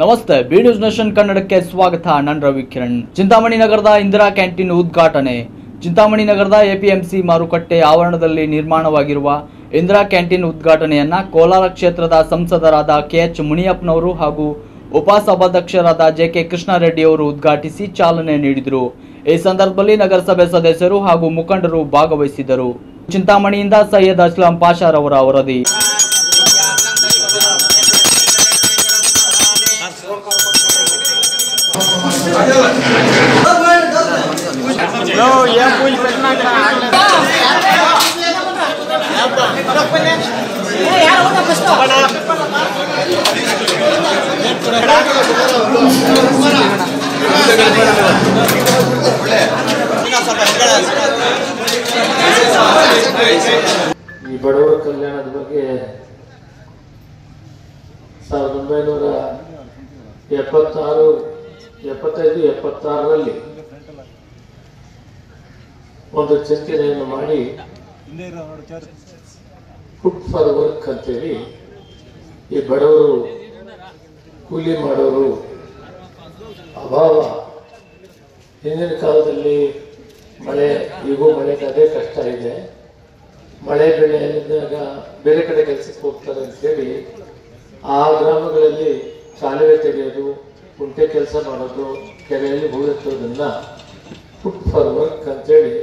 ನಮಸ್ತೆ B news nation ಕನ್ನಡಕ್ಕೆ ಸ್ವಾಗತ. ನಾನು ರವಿ ಕಿರಣ್. ಚಿಂತಾಮಣಿ ನಗರದ ಇಂದಿರಾ ಕ್ಯಾಂಟೀನ್ ಉದ್ಘಾಟನೆ. ಚಿಂತಾಮಣಿ ನಗರದ ಎಪಿಎಂಸಿ ಮಾರುಕಟ್ಟೆ ಆವರಣದಲ್ಲಿ ನಿರ್ಮಾಣವಾಗಿರುವ ಇಂದಿರಾ ಕ್ಯಾಂಟೀನ್ ಉದ್ಘಾಟನೆಯನ್ನ ಕೋಲಾರ ಕ್ಷೇತ್ರದ ಸಂಸದರಾದ ಕೆಎಚ್ ಮುನಿಯಪ್ಪನವರು ಹಾಗೂ ಉಪಸಭಾಧ್ಯಕ್ಷರಾದ ಜೆ ಕೆ ಕೃಷ್ಣಾರೆಡ್ಡಿ ಅವರು ಉದ್ಘಾಟಿಸಿ ಚಾಲನೆ ನೀಡಿದರು. ಈ ಸಂದರ್ಭದಲ್ಲಿ ನಗರಸಭೆ ಸದಸ್ಯರು ಹಾಗೂ ಮುಖಂಡರು ಭಾಗವಹಿಸಿದ್ದರು ಚಿಂತಾಮಣಿಯಿಂದ ಸೈಯದ್ ಅಸ್ಲಾಂ ಪಾಷಾರವರ ವರದಿ. ಈ ಬಡವರ ಕಲ್ಯಾಣದ ಬಗ್ಗೆ ಸಾವಿರದ ಒಂಬೈನೂರ ಎಪ್ಪತ್ತಾರು, ಎಪ್ಪತ್ತೈದು, ಎಪ್ಪತ್ತಾರರಲ್ಲಿ ಒಂದು ಚಿಂತನೆಯನ್ನು ಮಾಡಿ ಫುಡ್ ಫಾರ್ ವರ್ಕ್ ಅಂತೇಳಿ ಈ ಬಡವರು ಕೂಲಿ ಮಾಡೋರು ಅಭಾವ. ಹಿಂದಿನ ಕಾಲದಲ್ಲಿ ಮಳೆ, ಈಗೂ ಮಳೆಗೆ ಅದೇ ಕಷ್ಟ ಇದೆ. ಮಳೆ ಬೆಳೆ ಇದ್ದಾಗ ಬೇರೆ ಕಡೆ ಕೆಲಸಕ್ಕೆ ಹೋಗ್ತಾರೆ ಅಂತೇಳಿ ಆ ಗ್ರಾಮಗಳಲ್ಲಿ ಕಾಲುವೆ ತೆಗೆಯೋದು ಕುಂಟೆ ಕೆಲಸ ಮಾಡೋದು, ಕೆರೆಯಲ್ಲಿ ಹೂಳೆತ್ತೋದನ್ನ ಫುಡ್ ಫಾರ್ ವರ್ಕ್ ಅಂತೇಳಿ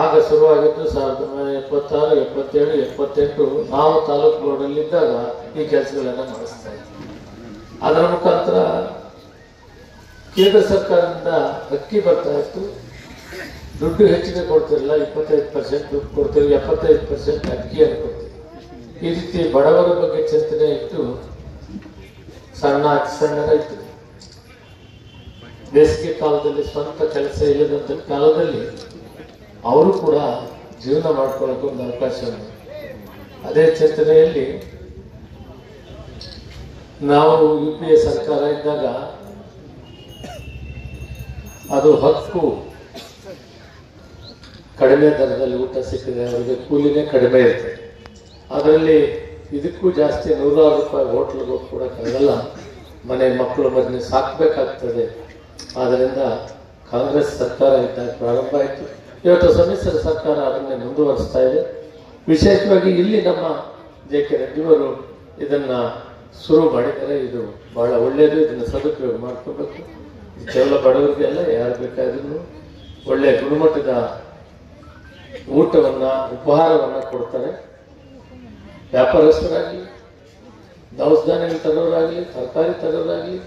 ಆಗ ಶುರುವಾಗಿದ್ದು ಸಾವಿರದ ಒಂಬೈನೂರ ಎಪ್ಪತ್ತಾರು, ಎಪ್ಪತ್ತೇಳು, ಎಪ್ಪತ್ತೆಂಟು ನಾವು ತಾಲೂಕು ಇದ್ದಾಗ ಈ ಕೆಲಸಗಳನ್ನ ಮಾಡಿಸ್ತಾ ಇದ್ವಿ. ಅದರ ಮುಖಾಂತರ ಕೇಂದ್ರ ಸರ್ಕಾರದಿಂದ ಅಕ್ಕಿ ಬರ್ತಾ ಇತ್ತು. ದುಡ್ಡು ಹೆಚ್ಚಿಗೆ ಕೊಡ್ತಿರಲಿಲ್ಲ ಇಪ್ಪತ್ತೈದು ಪರ್ಸೆಂಟ್ ದುಡ್ಡು ಕೊಡ್ತೀವಿ ಎಪ್ಪತ್ತೈದು ಪರ್ಸೆಂಟ್ ಅಕ್ಕಿಯನ್ನು ಕೊಡ್ತೀವಿ ಈ ರೀತಿ ಬಡವರ ಬಗ್ಗೆ ಚಿಂತನೆ ಇಟ್ಟು ಸಣ್ಣ ಸಣ್ಣ ರೈತರು ಬೇಸಿಗೆ ಕಾಲದಲ್ಲಿ ಸ್ವಂತ ಕೆಲಸ ಇಲ್ಲದಂತ ಕಾಲದಲ್ಲಿ ಅವರು ಕೂಡ ಜೀವನ ಮಾಡ್ಕೊಳ್ಳೋಕೆ ಒಂದು ಅವಕಾಶ. ಇದೆ ಅದೇ ಚಿಂತನೆಯಲ್ಲಿ ನಾವು ಯು ಪಿ ಎ ಸರ್ಕಾರ ಇದ್ದಾಗ ಅದು ಹಕ್ಕು ಕಡಿಮೆ ದರದಲ್ಲಿ ಊಟ ಸಿಕ್ಕಿದೆ, ಅವರಿಗೆ ಕೂಲಿನೇ ಕಡಿಮೆ ಇರ್ತದೆ ಅದರಲ್ಲಿ ಇದಕ್ಕೂ ಜಾಸ್ತಿ ನೂರಾರು ರೂಪಾಯಿ ಹೋಟ್ಲಿಗೆ ಹೋಗಿ ಕೊಡೋಕ್ಕಾಗಲ್ಲ ಮನೆ ಮಕ್ಕಳು ಮನೆ ಸಾಕಬೇಕಾಗ್ತದೆ. ಆದ್ದರಿಂದ ಕಾಂಗ್ರೆಸ್ ಸರ್ಕಾರ ಇದ್ದಾಗ ಪ್ರಾರಂಭ ಆಯಿತು. ಇವತ್ತು ಸಮ್ಮಿಶ್ರ ಸರ್ಕಾರ ಅದನ್ನೇ ಮುಂದುವರಿಸ್ತಾ ಇದೆ. ವಿಶೇಷವಾಗಿ ಇಲ್ಲಿ ನಮ್ಮ ಜೆ ಕೆ ರೆಡ್ಡಿಯವರು ಇದನ್ನು ಶುರು ಮಾಡಿದರೆ ಇದು ಬಹಳ ಒಳ್ಳೆಯದು ಇದನ್ನು ಸದುಪಯೋಗ ಮಾಡ್ಕೋಬೇಕು. ಕೇವಲ ಬಡವರಿಗೆಲ್ಲ ಯಾರು ಬೇಕಾದ್ರೂ ಒಳ್ಳೆಯ ಗುಣಮಟ್ಟದ ಊಟವನ್ನು, ಉಪಹಾರವನ್ನು ಕೊಡ್ತಾರೆ. ವ್ಯಾಪಾರಸ್ಥರಾಗಲಿ, ದವಸ ಧಾನ್ಯಗಳು ತರೋರಾಗಲಿ, ತರಕಾರಿ ತರೋರಾಗಲಿ,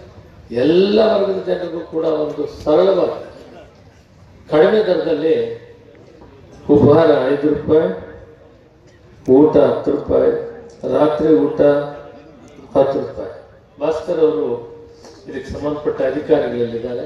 ಎಲ್ಲ ವರ್ಗದ ಜನರಿಗೂ ಕೂಡ ಒಂದು ಸರಳವಾಗಿ ಕಡಿಮೆ ದರದಲ್ಲಿ ಉಪಹಾರ ಐದು ರೂಪಾಯಿ, ಊಟ ಹತ್ತು ರೂಪಾಯಿ, ರಾತ್ರಿ ಊಟ ಹತ್ತು ರೂಪಾಯಿ. ಭಾಸ್ಕರ್ ಅವರು ಇದಕ್ಕೆ ಸಂಬಂಧಪಟ್ಟ ಅಧಿಕಾರಿಗಳಲ್ಲಿದ್ದಾರೆ